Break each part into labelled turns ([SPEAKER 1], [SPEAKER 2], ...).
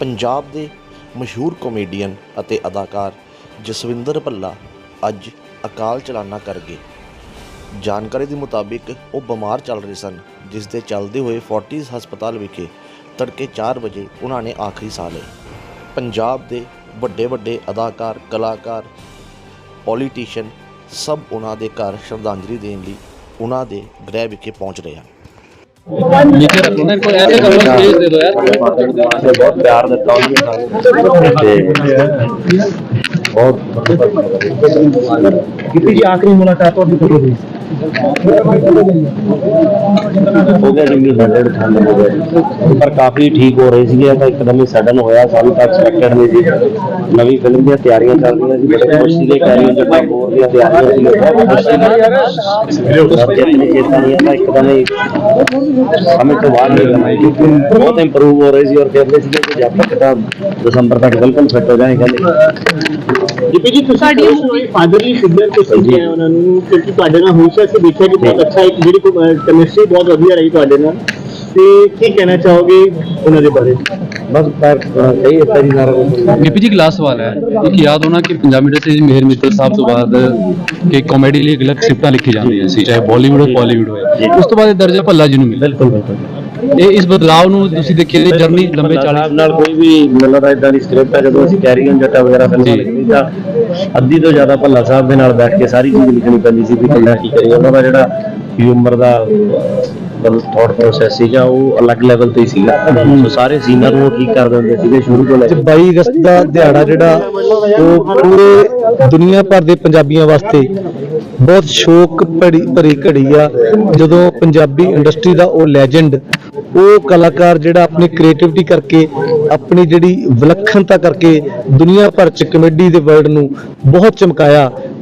[SPEAKER 1] ਪੰਜਾਬ ਦੇ ਮਸ਼ਹੂਰ ਕਾਮੇਡੀਅਨ ਅਤੇ ਅਦਾਕਾਰ ਜਸਵਿੰਦਰ ਭੱਲਾ ਅੱਜ ਅਕਾਲ ਚਲਾਣਾ ਕਰ ਗਏ। ਜਾਣਕਾਰੀ ਦੇ ਮੁਤਾਬਿਕ ਉਹ ਬਿਮਾਰ ਚੱਲ ਰਹੇ ਸਨ ਜਿਸ ਦੇ ਚੱਲਦੇ ਹੋਏ ਫੋਰਟਿਸ ਹਸਪਤਾਲ ਵਿਖੇ ਤੜਕੇ 4 ਵਜੇ ਉਹਨਾਂ ਨੇ ਆਖਰੀ ਸਾਹ ਲਏ ਪੰਜਾਬ ਦੇ ਵੱਡੇ ਵੱਡੇ ਅਦਾਕਾਰ, ਕਲਾਕਾਰ ਪੋਲੀਟੀਸ਼ੀਅਨ ਸਭ ਉਹਨਾਂ ਦੇ ਘਰ ਸ਼ਰਧਾਂਜਲੀ ਦੇਣ ਲਈ ਉਹਨਾਂ ਦੇ ਗ੍ਰਹਿ ਵਿਖੇ ਪਹੁੰਚ ਰਹੇ ਹਨ।
[SPEAKER 2] ਨੀਚੇ ਰੱਖੋ ਨਾ ਕੋਈ ਐਸੇ ਕਰੋ ਸਪੇਸ ਦੇ ਦਿਓ
[SPEAKER 3] ਯਾਰ ਬਹੁਤ ਪਿਆਰ ਦਿੱਤਾ ਉਹਨੇ ਬਹੁਤ
[SPEAKER 4] ਕਿਤੇ ਜੀ ਆਖਰੀ ਮੁਲਾਕਾਤ ਤੁਹਾਡੀ ਕਦੋਂ ਹੋਈ
[SPEAKER 3] ਹੋ ਗਿਆ ਜੀ ਹੰਡਰਡ ਠੰਡ ਹੋ ਗਿਆ ਜੀ। ਪਰ ਕਾਫੀ ਠੀਕ ਹੋ ਰਹੇ ਸੀਗੇ ਤਾਂ ਇੱਕਦਮ ਹੀ ਸਡਨ ਹੋਇਆ ਸਾਨੂੰ ਤਾਂ ਐਕਸਪੈਕਟਡ ਨਹੀਂ ਸੀ ਨਵੀਂ ਫਿਲਮ ਦੀਆਂ ਤਿਆਰੀਆਂ ਚੱਲ ਰਹੀਆਂ ਸੀ ਬੜੇ ਖੁਸ਼ ਸੀਗੇ ਕੈਰੀਅਰ ਜੱਟਾ ਬੋਰ ਦੀਆਂ ਤਿਆਰੀਆਂ ਸੀ ਬਹੁਤ ਖੁਸ਼ ਸੀਗੇ ਸਭ ਜਿਤਨੇ ਚੇਤਾ ਨਹੀਂ ਤਾਂ ਇੱਕਦਮ ਹੀ ਸਮੇਂ ਤੋਂ ਜੀ ਬਹੁਤ ਇੰਪਰੂਵ ਹੋ ਰਹੇ ਸੀ ਔਰ ਕਹਿੰਦੇ ਸੀਗੇ ਕਿ ਜਦ ਤੱਕ ਤਾਂ ਦਸੰਬਰ ਤੱਕ ਬਿਲਕੁਲ ਫਿੱਟ ਹੋ ਜਾਏ ਕਹਿੰਦੇ
[SPEAKER 4] ਦੀਪੀ ਜੀ ਤੁਸੀਂ ਫਾਦਰਲੀ ਫਿਗਰ ਤੁਸੀਂ
[SPEAKER 3] ਜੀ।
[SPEAKER 4] ਹੈ ਉਹਨਾਂ ਨੂੰ ਕਿਉਂਕਿ ਤੁਹਾਡੇ ਨਾਲ ਹਮੇਸ਼ਾ ਅਸੀਂ ਦੇਖਿਆ ਕਿ ਬਹੁਤ ਅੱਛਾ ਇੱਕ ਜਿਹੜੀ ਕੈਮਿਸਟਰੀ ਬਹੁਤ ਵਧੀਆ ਰਹੀ ਤੁਹਾਡੇ ਨਾਲ। ਤੇ ਕੀ ਕਹਿਣਾ ਚਾਹੋਗੇ ਉਹਨਾਂ ਦੇ ਬਾਰੇ?
[SPEAKER 3] ਬਸ ਪਰ ਸਹੀ ਹੈ ਤੇਰੀ ਨਾਲ
[SPEAKER 2] ਡੀਪੀ ਜੀ ਇੱਕ ਲਾਸਟ ਸਵਾਲ ਹੈ। ਇੱਕ ਯਾਦ ਹੋਣਾ ਕਿ ਪੰਜਾਬ ਇੰਡਸਟਰੀ ਚ ਮੇਹਰ ਮਿੱਤਲ ਸਾਹਿਬ ਤੋਂ ਬਾਅਦ ਕਿ ਕਾਮੇਡੀ ਲਈ ਅਲੱਗ ਸਕ੍ਰਿਪਟਾਂ ਲਿਖੀ ਜਾਂਦੀਆਂ ਸੀ ਚਾਹੇ ਬਾਲੀਵੁੱਡ ਹੋਵੇ ਬਾਲੀਵੁੱਡ ਹੋਵੇ ਉਸ ਤੋਂ ਬਾਅਦ ਇਹ ਦਰਜਾ ਭੱਲਾ ਜੀ ਨੂੰ ਮਿਲਿਆ।
[SPEAKER 3] ਬਿਲਕੁਲ ਬਿਲਕੁਲ।
[SPEAKER 2] ਇਹ ਇਸ ਬਦਲਾਅ ਨੂੰ ਤੁਸੀਂ ਦੇਖਿਆ ਇਹ ਜਰਨੀ ਲੰਬੇ
[SPEAKER 3] ਭੱਲਾ
[SPEAKER 2] 40
[SPEAKER 3] ਸਾਹਿਬ ਨਾਲ ਕੋਈ ਵੀ ਤਾਂ ਇਦਾਂ ਦੀ ਸਕ੍ਰਿਪਟ ਹੈ ਜਦੋਂ ਅਸੀਂ ਕੈਰੀਅਨ ਜੱਟਾ ਵਗੈਰਾ ਫਿਲਮਾਂ
[SPEAKER 2] ਜੀ।
[SPEAKER 3] ਲਿਖਦੀ ਤਾਂ ਅੱਧੀ ਤੋਂ ਜ਼ਿਆਦਾ ਭੱਲਾ ਸਾਹਿਬ ਦੇ ਨਾਲ ਬੈਠ ਕੇ ਸਾਰੀ ਚੀਜ਼ ਲਿਖਣੀ ਪੈਂਦੀ ਸੀ ਵੀ ਕਿੰਨਾ ਕੀ ਕਰੀਏ। ਉਹਨਾਂ ਦਾ ਜਿਹੜਾ ਹਿਊਮਰ ਦਾ ਮਤਲਬ ਥਾਟ ਪ੍ਰੋਸੈਸ ਸੀਗਾ ਉਹ ਅਲੱਗ ਲੈਵਲ ਤੇ ਸੀਗਾ। ਸੋ ਸਾਰੇ ਸੀਨਰ ਨੂੰ ਠੀਕ ਕਰ ਦਿੰਦੇ ਸੀਗੇ ਸ਼ੁਰੂ ਤੋਂ ਲੈ ਕੇ।
[SPEAKER 5] 22 ਅਗਸਤ ਦਾ ਦਿਹਾੜਾ ਜਿਹੜਾ ਉਹ ਪੂਰੇ ਦੁਨੀਆ ਭਰ ਦੇ ਪੰਜਾਬੀਆਂ ਵਾਸਤੇ ਬਹੁਤ ਸ਼ੋਕ ਭਰੀ ਭਰੀ ਘੜੀ ਆ। ਜਦੋਂ ਪੰਜਾਬੀ ਇੰਡਸਟਰੀ ਦਾ ਉਹ ਲੈਜੈਂਡ ਉਹ ਕਲਾਕਾਰ ਜਿਹੜਾ ਆਪਣੀ ਕ੍ਰੀਏਟੀਵਿਟੀ ਕਰਕੇ, ਆਪਣੀ ਜਿਹੜੀ ਵਿਲੱਖਣਤਾ ਕਰਕੇ ਦੁਨੀਆ ਭਰ ਚ ਕਮੇਡੀ ਦੇ ਵਰਲਡ ਨੂੰ ਬਹੁਤ ਚਮਕਾਇਆ।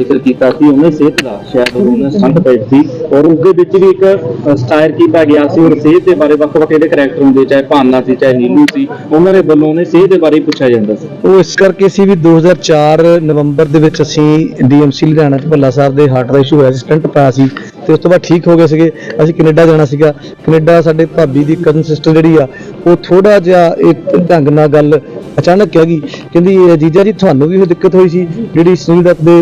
[SPEAKER 4] ਜ਼ਿਕਰ ਕੀਤਾ ਸੀ, ਉਹਨੇ ਸਿਹਤ ਦਾ, ਸ਼ਾਇਦ ਉਹਨੇ ਸੰਤ ਪੇਟ ਸੀ। ਔਰ ਉਸ ਦੇ ਵਿੱਚ ਵੀ ਇੱਕ ਸਟਾਇਰ ਕੀਤਾ ਗਿਆ ਸੀ, ਔਰ ਸਿਹਤ ਦੇ ਬਾਰੇ ਵੱਖ-ਵੱਖ ਇਹਦੇ ਕਰੈਕਟਰ ਹੁੰਦੇ, ਚਾਹੇ ਭਾਨਾ ਸੀ, ਚਾਹੇ ਨੀਲੂ ਸੀ, ਉਹਨਾਂ ਦੇ ਵੱਲੋਂ ਉਹਨੇ ਸਿਹਤ ਦੇ ਬਾਰੇ ਪੁੱਛਿਆ ਜਾਂਦਾ ਸੀ।
[SPEAKER 5] ਉਹ ਇਸ ਕਰਕੇ ਸੀ ਵੀ 2004 ਨਵੰਬਰ ਦੇ ਵਿੱਚ ਅਸੀਂ ਡੀਐਮਸੀ ਲੁਧਿਆਣਾ ਚ ਭੱਲਾ ਸਾਹਿਬ ਦੇ ਹਾਰਟ ਦਾ ਇਸ਼ੂ ਹੋਇਆ ਸੀ ਸਟੰਟ ਪਾਇਆ ਸੀ, ਤੇ ਉਸ ਤੋਂ ਬਾਅਦ ਠੀਕ ਹੋ ਗਏ ਸੀਗੇ। ਅਸੀਂ ਕੈਨੇਡਾ ਜਾਣਾ ਸੀਗਾ। ਕੈਨੇਡਾ ਸਾਡੇ ਭਾਬੀ ਦੀ ਕਜ਼ਨ ਸਿਸਟਰ ਜਿਹੜੀ ਆ ਉਹ ਥੋੜਾ ਜਿਹਾ ਇਹ ਢੰਗ ਨਾਲ ਗੱਲ ਅਚਾਨਕ ਕਹਿ ਗਈ। ਕਹਿੰਦੀ ਜੀਜਾ ਜੀ, ਤੁਹਾਨੂੰ ਵੀ ਉਹ ਦਿੱਕਤ ਹੋਈ ਸੀ, ਜਿਹੜੀ ਸੁਨੀਲ ਦੱਤ ਦੇ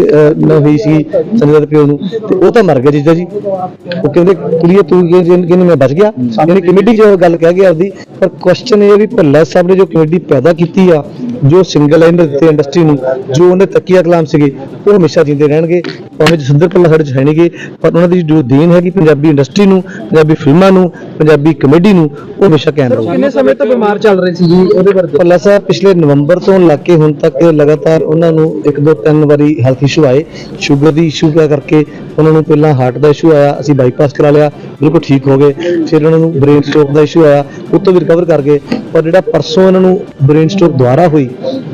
[SPEAKER 5] ਨਾਲ ਹੋਈ ਸੀ, ਸੁਨੀਲ ਦੱਤ ਪਿਓ ਨੂੰ। ਤੇ ਉਹ ਤਾਂ ਮਰ ਗਿਆ ਜੀਜਾ ਜੀ। ਉਹ ਕਹਿੰਦੇ, ਕੁੜੀਏ, ਤੂੰ ਕਹਿੰਦੀ ਮੈਂ ਬਚ ਗਿਆ? ਯਾਨੀ ਕਮੇਡੀ ਜੋ ਗੱਲ ਕਹਿ ਗਿਆ ਆਪਦੀ। ਪਰ ਕੁਐਸਚਨ ਇਹ ਵੀ ਭੱਲਾ ਸਾਹਿਬ ਨੇ ਜੋ ਕਮੇਡੀ ਪੈਦਾ ਕੀਤੀ ਆ, ਜੋ ਸਿੰਗਲ ਲਾਈਨ ਦਿੱਤੇ ਇੰਡਸਟਰੀ ਨੂੰ, ਜੋ ਉਹਨੇ ਤਕੀਆ ਕਲਾਮ ਸੀਗੇ, ਉਹ ਹਮੇਸ਼ਾ ਜਿੰਦੇ ਰਹਿਣਗੇ। ਭਾਵੇਂ ਜਸਿੰਦਰ ਭੱਲਾ ਸਾਡੇ ਚ ਹੈ ਨਹੀਂਗੇ ਪਰ ਉਹਨਾਂ ਦੀ ਜੋ ਦੇਣ ਹੈਗੀ ਪੰਜਾਬੀ ਇੰਡਸਟਰੀ ਨੂੰ ਪੰਜਾਬੀ ਫਿਲਮਾਂ ਨੂੰ ਪੰਜਾਬੀ ਕਮੇਡੀ ਨੂੰ ਉਹ ਹਮੇਸ਼ਾ ਕਾਇਮ ਰਹੂਗੀ।
[SPEAKER 4] ਕਿੰਨੇ ਸਮੇਂ ਤੋਂ ਬਿਮਾਰ ਚੱਲ ਰਹੇ ਸੀ ਜੀ ਉਹਦੇ ਬਾਰੇ
[SPEAKER 5] ਭੱਲਾ ਸਾਹਿਬ ਪਿਛਲੇ ਨਵੰਬਰ ਤੋਂ ਲੈ ਕੇ ਹੁਣ ਤੱਕ ਲਗਾਤਾਰ ਉਹਨਾਂ ਨੂੰ ਇੱਕ ਦੋ ਤਿੰਨ ਵਾਰੀ ਹੈਲਥ ਇਸ਼ੂ ਆਏ। ਸ਼ੂਗਰ ਦੀ ਇਸ਼ੂ ਕਰਕੇ ਉਹਨਾਂ ਨੂੰ ਪਹਿਲਾਂ ਹਾਰਟ ਦਾ ਇਸ਼ੂ ਆਇਆ ਅਸੀਂ ਬਾਈਪਾਸ ਕਰਾ ਲਿਆ ਬਿਲਕੁਲ ਠੀਕ ਹੋ ਗਏ। ਫਿਰ ਉਹਨਾਂ ਨੂੰ ਬ੍ਰੇਨ ਸਟ੍ਰੋਕ ਦਾ ਇਸ਼ੂ ਆਇਆ ਉਹ ਤੋਂ ਵੀ ਰਿਕਵਰ ਕਰ ਗਏ। ਪਰ ਜਿਹੜਾ ਪਰਸੋਂ ਉਹਨਾਂ ਨੂੰ ਬ੍ਰੇਨ ਸਟ੍ਰੋਕ ਦੁਬਾਰਾ ਹੋਈ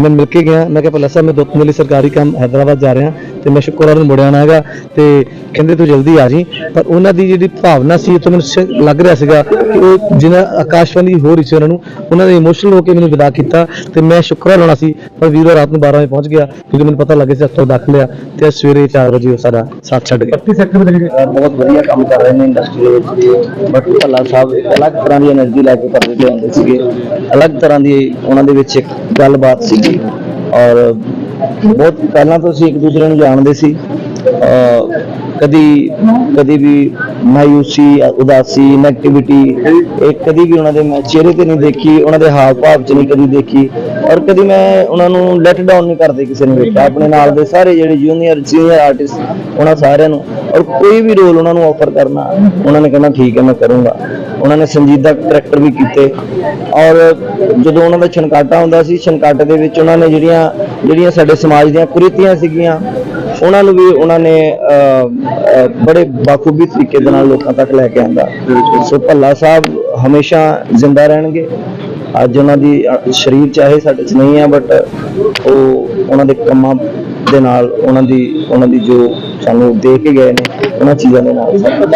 [SPEAKER 5] ਮੈਂ ਮਿਲ ਕੇ ਗਿਆ। ਮੈਂ ਕਿਹਾ ਭਲਾ ਸਾਹਿਬ ਮੈਂ ਦੋਤਨ ਲਈ ਸਰਕਾਰੀ ਕੰਮ ਹైదరాబాద్ ਜਾ ਰਿਹਾ ਤੇ ਮੈਂ ਸ਼ੁਕਰਵਾਰ ਨੂੰ ਮੁੜਿਆ ਆਣਾਗਾ ਤੇ ਕਹਿੰਦੇ ਤੂੰ ਜਲਦੀ ਆ ਜੀ। ਪਰ ਉਹਨਾਂ ਦੀ ਜਿਹੜੀ ਭਾਵਨਾ ਸੀ ਤੋਂ ਮੈਨੂੰ ਲੱਗ ਰਿਹਾ ਸੀਗਾ ਕਿ ਉਹ ਜਿਨ੍ਹਾਂ ਆਕਾਸ਼ਵਾਣੀ ਹੋ ਰਹੀ ਸੀ ਉਹਨਾਂ ਨੂੰ ਉਹਨਾਂ ਨੇ ਇਮੋਸ਼ਨਲ ਹੋ ਕੇ ਮੈਨੂੰ ਵਿਦਾ ਕੀਤਾ ਤੇ ਮੈਂ ਸ਼ੁਕਰਵਾਰ ਲਾਉਣਾ ਸੀ। ਪਰ ਵੀਰਵਾਰ ਰਾਤ ਨੂੰ 12 ਵਜੇ ਪਹੁੰਚ ਗਿਆ ਕਿਉਂਕਿ ਮੈਨੂੰ ਪਤਾ ਲੱਗੇ ਸੀ ਹਸਪਤਾਲ ਦਾਖਲ ਲਿਆ ਤੇ ਸਵੇਰੇ 4 ਵਜੇ ਉਹ ਸਾਡਾ ਸਾਥ ਛੱਡ ਗਿਆ।
[SPEAKER 3] ਬਹੁਤ ਵਧੀਆ ਕੰਮ ਕਰ ਰਹੇ ਨੇ ਇੰਡਸਟਰੀ ਦੇ ਵਿੱਚ। ਬਟ ਭੱਲਾ ਸਾਹਿਬ ਅਲੱਗ ਤਰ੍ਹਾਂ ਦੀ એનર્ਜੀ ਲੈ ਕੇ ਕਰਦੇ ਹੁੰਦੇ ਸੀਗੇ। ਅਲੱਗ ਤਰ੍ਹਾਂ ਦੀ ਉਹਨਾਂ ਦੇ ਵਿੱਚ ਇੱਕ ਗੱਲਬਾਤ ਸੀ ਸੀਗੀ ਔਰ ਬਹੁਤ ਪਹਿਲਾਂ ਤੋਂ ਅਸੀਂ ਇੱਕ ਦੂਸਰੇ ਨੂੰ ਜਾਣਦੇ ਸੀ। ਅਹ
[SPEAKER 6] ਕਦੀ ਕਦੀ ਵੀ ਮਾਇੂਸੀ ਉਦਾਸੀ ਨੈਗੇਟਿਵਿਟੀ ਇਹ ਕਦੀ ਵੀ ਉਹਨਾਂ ਦੇ ਮੈਂ ਚਿਹਰੇ ਤੇ ਨਹੀਂ ਦੇਖੀ, ਉਹਨਾਂ ਦੇ ਹਾਵ ਭਾਵ 'ਚ ਨਹੀਂ ਕਦੀ ਦੇਖੀ। ਔਰ ਕਦੀ ਮੈਂ ਉਹਨਾਂ ਨੂੰ ਲੈਟ ਡਾਊਨ ਨਹੀਂ ਕਰਦੇ ਕਿਸੇ ਨੂੰ ਵੇਖਿਆ। ਆਪਣੇ ਨਾਲ ਦੇ ਸਾਰੇ ਜਿਹੜੇ ਜੂਨੀਅਰ ਸੀਨੀਅਰ ਆਰਟਿਸਟ ਉਹਨਾਂ ਸਾਰਿਆਂ ਨੂੰ। ਔਰ ਕੋਈ ਵੀ ਰੋਲ ਉਹਨਾਂ ਨੂੰ ਆਫਰ ਕਰਨਾ, ਉਹਨਾਂ ਨੇ ਕਹਿਣਾ, ਠੀਕ ਹੈ, ਮੈਂ ਕਰੂੰਗਾ। ਉਹਨਾਂ ਨੇ ਸੰਜੀਦਾ ਕਰੈਕਟਰ ਵੀ ਕੀਤੇ। ਔਰ ਜਦੋਂ ਉਹਨਾਂ ਦਾ ਛਣਕਾਟਾ ਹੁੰਦਾ ਸੀ, ਛਣਕਾਟੇ ਦੇ ਵਿੱਚ ਉਹਨਾਂ ਨੇ ਜਿਹੜੀਆਂ ਜਿਹੜੀਆਂ ਸਾਡੇ ਸਮਾਜ ਦੀਆਂ ਕੁਰੀਤੀਆਂ ਸੀਗੀਆਂ, ਉਹਨਾਂ ਨੂੰ ਵੀ ਉਹਨਾਂ ਨੇ ਬੜੇ ਬਾਖੂਬੀ ਤਰੀਕੇ ਦੇ ਨਾਲ ਲੋਕਾਂ ਤੱਕ ਲੈ ਕੇ ਆਂਦਾ। ਸੋ ਭੱਲਾ ਸਾਹਿਬ ਹਮੇਸ਼ਾ ਜ਼ਿੰਦਾ ਰਹਿਣਗੇ। ਅੱਜ ਉਹਨਾਂ ਦੀ ਸਰੀਰ ਚਾਹੇ ਸਾਡੇ 'ਚ ਨਹੀਂ ਹੈ ਬਟ ਉਹ ਉਹਨਾਂ ਦੇ ਕੰਮਾਂ ਦੇ ਨਾਲ ਉਹਨਾਂ ਦੀ ਉਹਨਾਂ ਦੀ ਜੋ ਸਾਨੂੰ ਦੇ ਕੇ ਗਏ ਨੇ ਉਹਨਾਂ ਚੀਜ਼ਾਂ ਦੇ ਨਾਲ ਸਾਡੇ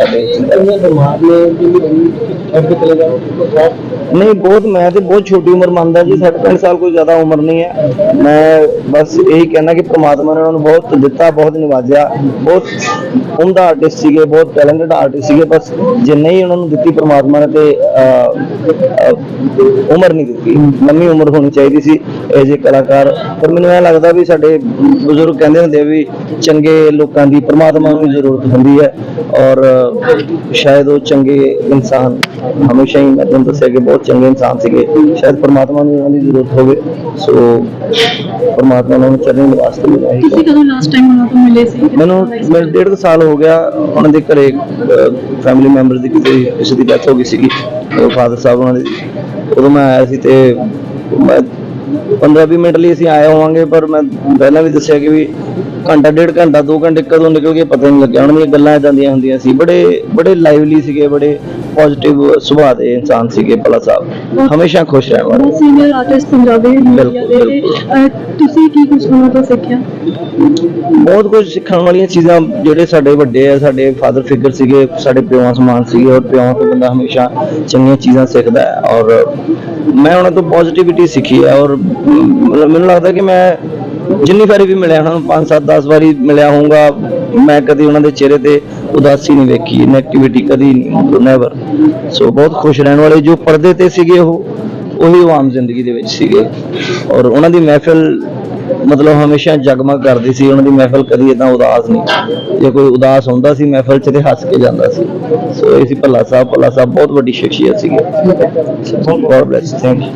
[SPEAKER 6] ਨਹੀਂ ਬਹੁਤ ਮੈਂ ਤੇ ਬਹੁਤ ਛੋਟੀ ਉਮਰ ਮੰਨਦਾ ਜੀ 65 ਸਾਲ ਕੋਈ ਜ਼ਿਆਦਾ ਉਮਰ ਨਹੀਂ ਹੈ। ਮੈਂ ਬਸ ਇਹੀ ਕਹਿਣਾ ਕਿ ਪ੍ਰਮਾਤਮਾ ਨੇ ਉਹਨਾਂ ਨੂੰ ਬਹੁਤ ਦਿੱਤਾ ਬਹੁਤ ਨਿਵਾਜਿਆ। ਬਹੁਤ ਉਮਦਾ ਆਰਟਿਸਟ ਸੀਗੇ ਬਹੁਤ ਟੈਲੈਂਟਡ ਆਰਟਿਸਟ ਸੀਗੇ ਬਸ ਜੇ ਨਹੀਂ ਉਹਨਾਂ ਨੂੰ ਦਿੱਤੀ ਪ੍ਰਮਾਤਮਾ ਨੇ ਤੇ ਅਹ, ਉਮਰ ਨਹੀਂ ਦਿੱਤੀ। ਲੰਮੀ ਉਮਰ ਹੋਣੀ ਚਾਹੀਦੀ ਸੀ ਇਹ ਜੇ ਕਲਾਕਾਰ। ਪਰ ਮੈਨੂੰ ਇਹ ਲੱਗਦਾ ਵੀ ਸਾਡੇ ਬਜ਼ੁਰਗ ਕਹਿੰਦੇ ਹੁੰਦੇ ਵੀ ਚੰਗੇ ਲੋਕਾਂ ਦੀ ਪ੍ਰਮਾਤਮਾ ਨੂੰ ਜ਼ਰੂਰਤ ਹੁੰਦੀ ਹੈ ਔਰ ਸ਼ਾਇਦ ਉਹ ਚੰਗੇ ਇਨਸਾਨ ਹਮੇਸ਼ਾ ਹੀ ਮੈਂ ਤੁਹਾਨੂੰ ਦੱਸਿਆ ਕਿ ਬਹੁਤ ਚੰਗੇ ਇਨਸਾਨ ਸੀਗੇ ਸ਼ਾਇਦ ਪ੍ਰਮਾਤਮਾ ਨੂੰ ਉਹਨਾਂ ਦੀ ਜ਼ਰੂਰਤ ਹੋਵੇ ਸੋ ਪ੍ਰਮਾਤਮਾ ਨੂੰ ਚੜ੍ਹਨ ਵਾਸਤੇ ਮਿਲਾਈ
[SPEAKER 7] ਤੁਸੀਂ ਕਦੋਂ ਲਾਸਟ ਟਾਈਮ ਉਹਨਾਂ ਤੋਂ ਮਿਲੇ ਸੀ?
[SPEAKER 6] ਮੈਨੂੰ ਮੈਨੂੰ ਡੇਢ ਸਾਲ ਹੋ ਗਿਆ ਉਹਨਾਂ ਦੇ ਘਰੇ ਫੈਮਿਲੀ ਮੈਂਬਰ ਦੀ ਕਿਸੇ ਕਿਸੇ ਦੀ ਡੈਥ ਹੋ ਗਈ ਸੀਗੀ ਫਾਦਰ ਸਾਹਿਬ ਉਹਨਾਂ ਦੇ। ਉਦੋਂ ਮੈਂ ਆਇਆ ਸੀ ਤੇ ਮੈਂ 15-20 ਮਿੰਟ ਲਈ ਅਸੀਂ ਆਏ ਹੋਵਾਂਗੇ ਪਰ ਮੈਂ ਪਹਿਲਾਂ ਵੀ ਦੱਸਿਆ ਕਿ ਵੀ ਘੰਟਾ ਡੇਢ ਘੰਟਾ 2 ਘੰਟੇ ਕਦੋਂ ਨਿਕਲ ਗਏ ਪਤਾ ਨਹੀਂ ਲੱਗਿਆ। ਉਹਨਾਂ ਦੀਆਂ ਗੱਲਾਂ ਇਦਾਂ ਦੀਆਂ ਹੁੰਦੀਆਂ ਸੀ। ਬੜੇ ਬੜੇ ਲਾਈਵਲੀ ਸੀਗੇ ਬੜੇ ਪੋਜ਼ਿਟਿਵ ਸੁਭਾਅ ਦੇ ਇਨਸਾਨ ਸੀਗੇ ਭਲਾ ਸਾਹਿਬ। ਹਮੇਸ਼ਾ ਖੁਸ਼ ਰਹਿਣ ਵਾਲੇ।
[SPEAKER 7] ਸੀਨੀਅਰ ਆਰਟਿਸਟ ਪੰਜਾਬੀ ਮੀਡੀਆ ਦੇ। ਤੁਸੀਂ ਕੀ ਕੁਝ ਉਹਨਾਂ ਤੋਂ ਸਿੱਖਿਆ?
[SPEAKER 6] ਬਹੁਤ ਕੁਝ ਸਿੱਖਣ ਵਾਲੀਆਂ ਚੀਜ਼ਾਂ ਜਿਹੜੇ ਸਾਡੇ ਵੱਡੇ ਆ ਸਾਡੇ ਫਾਦਰ ਫਿਗਰ ਸੀਗੇ ਸਾਡੇ ਪਿਓਾਂ ਸਮਾਨ ਸੀਗੇ ਔਰ ਪਿਓਾਂ ਤੋਂ ਬੰਦਾ ਹਮੇਸ਼ਾ ਚੰਗੀਆਂ ਚੀਜ਼ਾਂ ਸਿੱਖਦਾ ਹੈ। ਔਰ ਮੈਂ ਉਹਨਾਂ ਤੋਂ ਪੋਜ਼ਿਟਿਵਿਟੀ ਸਿੱਖੀ ਹੈ। ਔਰ ਮੈਨੂੰ ਲੱਗਦਾ ਕਿ ਮੈਂ ਜਿੰਨੀ ਵਾਰੀ ਵੀ ਮਿਲਿਆ ਉਹਨਾਂ ਨੂੰ 5 7 10 ਵਾਰੀ ਮਿਲਿਆ ਹੋਊਗਾ ਮੈਂ ਕਦੀ ਉਹਨਾਂ ਦੇ ਚਿਹਰੇ ਤੇ ਉਦਾਸੀ ਨਹੀਂ ਵੇਖੀ ਨੈਗੇਟਿਵਿਟੀ ਕਦੀ ਨਹੀਂ ਨੈਵਰ ਸੋ ਬਹੁਤ ਖੁਸ਼ ਰਹਿਣ ਵਾਲੇ ਜੋ ਪਰਦੇ ਤੇ ਸੀਗੇ ਉਹ ਉਹੀ ਉਹ ਆਮ ਜ਼ਿੰਦਗੀ ਦੇ ਵਿੱਚ ਸੀਗੇ। ਔਰ ਉਹਨਾਂ ਦੀ ਮਹਿਫਿਲ ਮਤਲਬ ਹਮੇਸ਼ਾ ਜਗਮਗ ਕਰਦੀ ਸੀ ਉਹਨਾਂ ਦੀ ਮਹਿਫਲ ਕਦੀ ਇਦਾਂ ਉਦਾਸ ਨਹੀਂ। ਜੇ ਕੋਈ ਉਦਾਸ ਹੁੰਦਾ ਸੀ ਮਹਿਫਲ 'ਚ ਤੇ ਹੱਸ ਕੇ ਜਾਂਦਾ ਸੀ। ਸੋ ਇਹ ਸੀ ਭੱਲਾ ਸਾਹਿਬ ਭੱਲਾ ਸਾਹਿਬ ਬਹੁਤ ਵੱਡੀ ਸ਼ਖਸੀਅਤ ਸੀਗੇ। God bless thank you